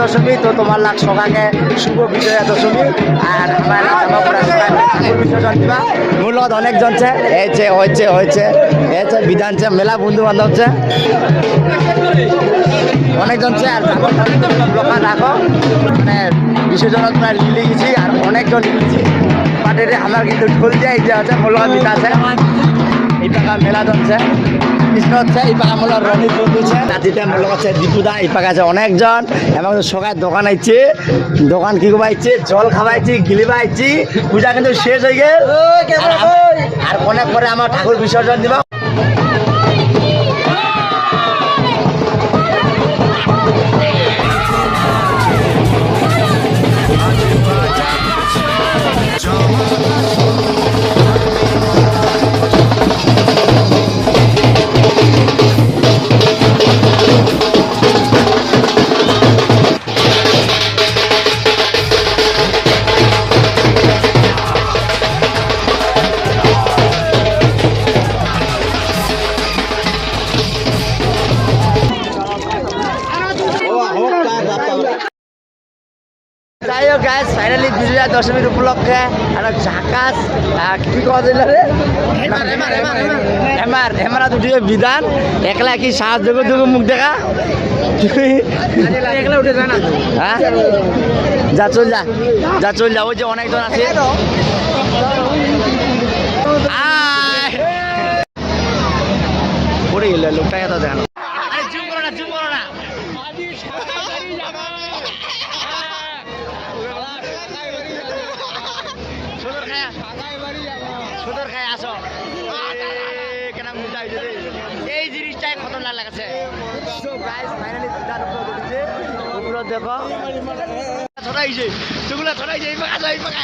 দশমী তো তোমার লাগ সকাকে শুভ বিজয়া দশমী আর আমার সকালে বিসর্জন দিবা। মূলত অনেক জনছে হয়েছে হয়েছে হয়েছে হয়েছে বিধানছে মেলা বন্ধু বান্ধবছে অনেকজন আছে আর লোকা রাখো। মানে বিসর্জনত প্রায় লিলে আর অনেকজন লিখেছি। পাটের আমার কিন্তু দিয়ে এই যে আছে বিধা আছে। এই পাকা মেলা কৃষ্ণ হচ্ছে এই পাকা মূল রনিত বন্ধুছে রাতিতে মূল হচ্ছে দীপুদা এই পাকা আছে অনেকজন। এবং সকাল দোকান আইছে দোকান কি খাবাইছে জল খাওয়াইছি গিলিবা আইছি পূজা কিন্তু শেষ হয়ে গেল। আর অনেক পরে আমার ঠাকুর বিসর্জন দিবা। যাই হোক গাছ ফাইনালি বিজয়া দশমীর উপলক্ষে একটা ঝাকাস কি দিল রে হেমার হেমারা দুটি বিধান। একলা কি সাহায্য করে মুখ দেখা? একলা উঠে না। হ্যাঁ? যা চল যা যা চল যা ওই যে অনেকজন আছে। পড়ে গেল লোকটা এত দেখানো জুম করো না জুম করো না সদর খায়া সদর খায়া আসো। কেন মুদা হয়েছে এই জিনিসটাই খতরনাক লাগাছে। দেখো। ছড়াইছে সেগুলো ছড়াইছে এই পাকা এই পাকা।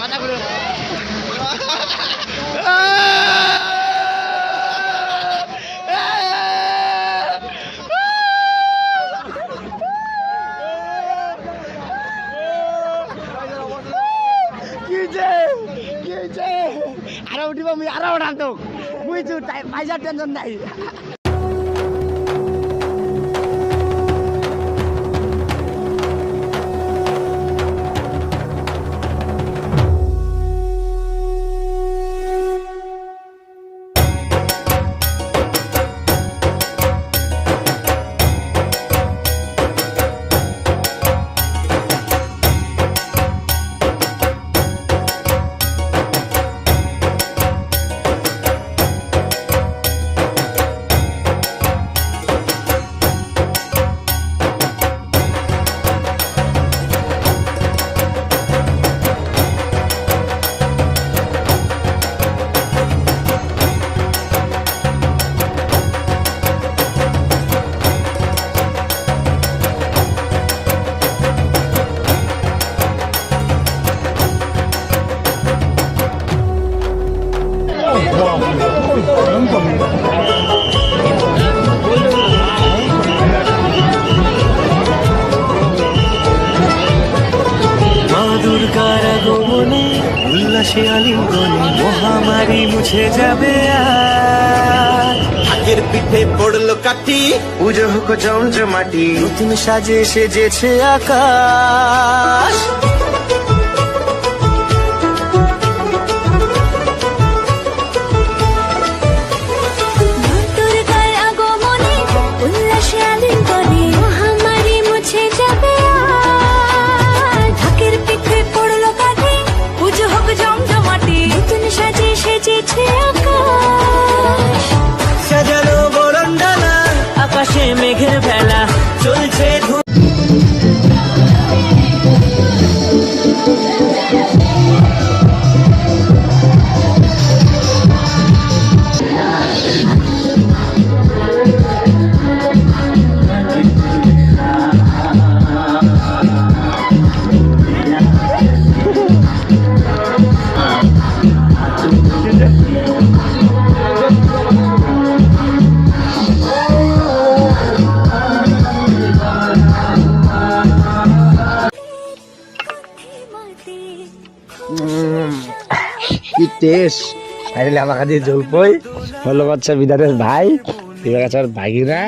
মাথা ঘুরে। কি হয়েছে? কি হয়েছে? আরও উঠিব মই আরও উঠাম তোক বুঝছ তাই টেনশন নাই উল্লাসে আলিঙ্গনে মহামারী মুছে যাবে আগের পিঠে পড়ল কাটি পুজো হোক জমজমাটি নতুন সাজে সেজেছে আকাশ। 这一切。ধু ফাইনালি আমার কাছে জলপই। হলো বাচ্চা বিদারের ভাই কাছে ভাগিনা।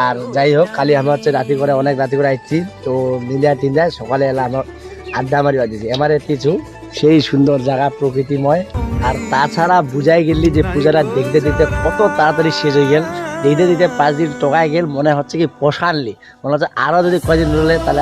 আর যাই হোক, কালি আমি হচ্ছে রাতি করে, অনেক রাতি করে আসছি তো মিলিয়া টিলিয়া সকালে এলাম আমার আড্ডা মারি বাজিয়েছি। এবারে কিছু সেই সুন্দর জায়গা প্রকৃতিময়। আর তাছাড়া বুঝাই গেলি যে পূজাটা দেখতে দেখতে কত তাড়াতাড়ি শেষ হয়ে গেল। দেখতে দেখতে পাঁচ দিন টোকায় গেল, মনে হচ্ছে কি পোষানলি মনে হচ্ছে আরও যদি কদিন রলে তাহলে